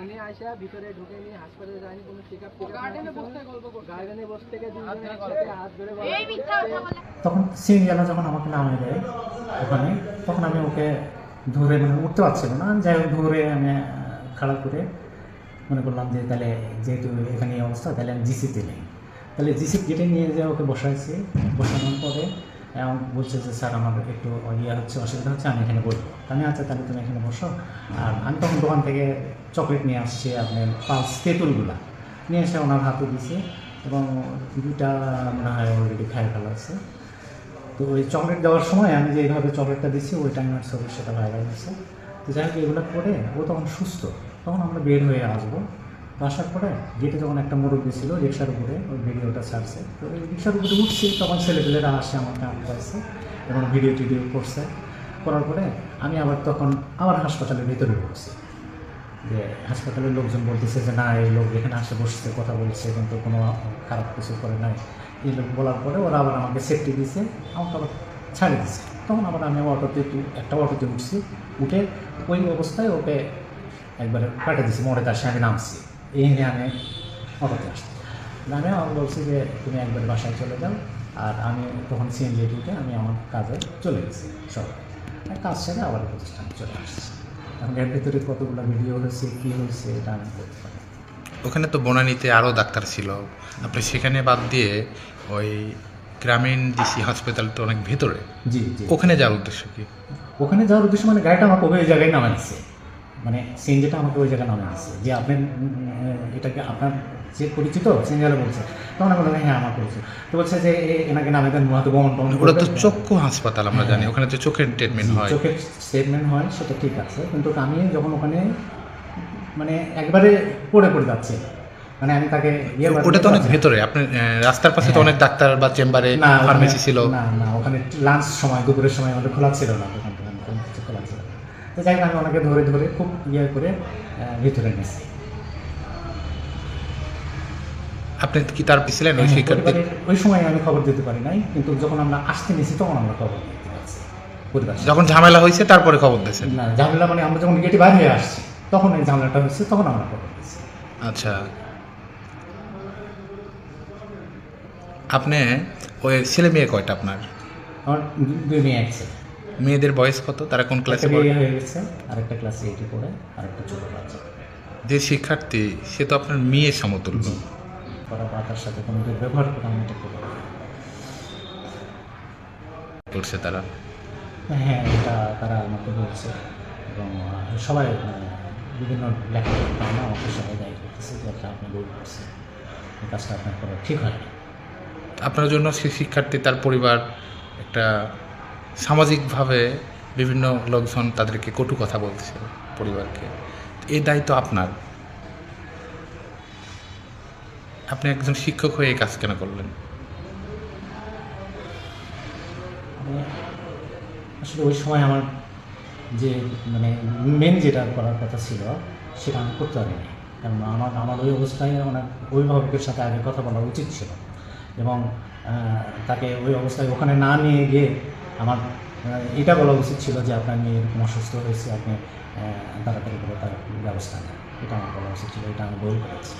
উনি আইসা ভিতরে ঢুকে নিয়ে হাসপাতালে যায়নি কোনো চেক আপ গার্ডেনে বসে থেকে হাত ধরে তখন সিরিয়ালা যখন আমাকে নামে দেয় ওখানে তখন আমি ওকে ধরে মানে উঠতে পারছিল না। যাই হোক ধরে আমি খাড়া করে মনে করলাম যে তাহলে যেহেতু এখানে এই অবস্থা তাহলে আমি জিসিতে নেই। তাহলে জিসি গেটে নিয়ে যে ওকে বসাইছি বসানোর পরে বলছে যে স্যার আমার একটু ইয়ে হচ্ছে অসুবিধা হচ্ছে আমি এখানে বসবো। আমি আচ্ছা তাহলে তুমি এখানে বসো। আর আমি তখন দোকান থেকে চকলেট নিয়ে আসছি আপনার পালস তেঁতুলগুলা। নিয়ে এসে ওনার হাতে দিয়েছি এবং দুটা মনে হয় অলরেডি খাই আছে। তো ওই চকলেট দেওয়ার সময় আমি যে এইভাবে চকলেটটা দিচ্ছি ওই টাইমের ছবি সেটা ভাইরাল হয়েছে। তো যাই হোক, এগুলো করে ও তখন সুস্থ। তখন আমরা বের হয়ে আসব। আসার পরে গেটে যখন একটা মুরব্বী ছিল, রিক্সার উপরে, ওই ভিডিওটা ছাড়ছে। তো ওই রিক্সার উপরে উঠছি, তখন ছেলেপেলেরা আসে আমাকে পাইছে এবং ভিডিও টিডিও করছে। করার পরে আমি আবার তখন আবার হাসপাতালের ভিতরে ঢুকছি। যে হাসপাতালের লোকজন বলতেছে যে, না, এই লোক এখানে আসে বসছে, কথা বলছে কিন্তু কোনো খারাপ কিছু করে নাই। এই লোক বলার পরে ওরা আবার আমাকে সেফটি দিয়েছে আমাকে আবার ছাড়ে দিছে। তখন আবার আমি অটোতে একটা অটোতে উঠছি, উঠে ওই অবস্থায় ওকে একবারে কাটে দিয়েছি মোড়ে তার আমি নামছি। এই নিয়ে আমি অটোতে আসছি। নামে আমি বলছি যে, তুমি একবার বাসায় চলে যাও। আর আমি তখন সিএনজি উঠে আমি আমার কাজে চলে গেছি, সব। আর কাজ সেরে আবার প্রতিষ্ঠানে চলে আসছি। এখন এর ভিতরে কতগুলো ভিডিও হয়েছে কী হয়েছে এটা আমি বলতে পারি ওখানে তো বনানীতে আরও ডাক্তার ছিল। আপনি সেখানে বাদ দিয়ে ওই গ্রামীণ ডিসি হসপিটাল তো অনেক ভেতরে। জি জি। ওখানে যাওয়ার উদ্দেশ্য কি? ওখানে যাওয়ার উদ্দেশ্য মানে গাড়িটা আমাকে ওই জায়গায় নামা দিচ্ছে মানে সিএনজিটা আমাকে ওই জায়গায় নামা দিচ্ছে যে আপনি এটাকে আপনার যে পরিচিত সিএনজিওয়ালা বলছে। তখন আমি বললাম হ্যাঁ আমার পরিচিত। তো বলছে যে এ- এনাকে নামে দেন হয়তো বমন টমন ওটা তো চক্ষু হাসপাতাল আমরা জানি ওখানে তো চোখের ট্রিটমেন্ট হয়। চোখের ট্রিটমেন্ট হয় সেটা ঠিক আছে। কিন্তু আমি যখন ওখানে মানে একবারে পড়ে পড়ে যাচ্ছে মানে আমি তাকে ইয়ে ওটা তো অনেক ভেতরে আপনি রাস্তার পাশে তো অনেক ডাক্তার বা চেম্বারে ফার্মেসি ছিল। না না ওখানে লাঞ্চ সময় দুপুরের সময় আমাদের খোলা ছিল না দোকান খোলা ছিল না। তো যাই আমি ওনাকে ধরে ধরে খুব ইয়ে করে ভিতরে নিয়েছি আপনি কি তার ছিলেন ওই শিক্ষার্থী ওই সময় আমি খবর দিতে পারি নাই কিন্তু যখন আমরা আসতে নিয়েছি তখন আমরা খবর দিতে পারছি যখন ঝামেলা হয়েছে তারপরে খবর দিয়েছেন? না ঝামেলা মানে আমরা যখন গেটে বাইরে আসছি তখন এই ঝামেলাটা হচ্ছে তখন আমরা খবর দিয়েছি। আচ্ছা। আপনি ওই ছেলে মেয়ে কয়টা আপনার? আমার দুই মেয়ে এক ছেলে। মেয়েদের বয়স কত? তারা কোন ক্লাসে পড়ে? হয়ে গেছে আরেকটা ক্লাসে এইটে পড়ে আরেকটা ছোট বাচ্চা। যে শিক্ষার্থী সে তো আপনার মেয়ে সমতুল্য। জি ওরা বাবার সাথে কোনো ব্যবহার করা আমি এটা করব। করছে তারা? হ্যাঁ এটা তারা আমাকে বলছে এবং সবাই বিভিন্ন কারণে আমাকে সবাই দায়ী করতেছে যে এটা আপনি ভুল করছেন এই কাজটা আপনার করা ঠিক হয় আপনার জন্য সে শিক্ষার্থী তার পরিবার একটা সামাজিকভাবে বিভিন্ন লোকজন তাদেরকে কটু কথা বলছে পরিবারকে। এই দায়িত্ব আপনার? আপনি একজন শিক্ষক হয়ে কাজ কেন করলেন? আসলে ওই সময় আমার যে মানে মেন যেটা করার কথা ছিল, সেটা আমি করতে পারিনি। কারণ আমার আমার ওই অবস্থায় ওনার অভিভাবকের সাথে আগে কথা বলা উচিত ছিল। এবং তাকে ওই অবস্থায় ওখানে না নিয়ে গিয়ে আমার এটা বলা উচিত ছিল যে, আপনার মেয়ে এরকম অসুস্থ হয়েছে, আপনি তাড়াতাড়ি করে তার ব্যবস্থা নেন। এটা আমার বলা উচিত ছিল, এটা আমি ভুল করেছি।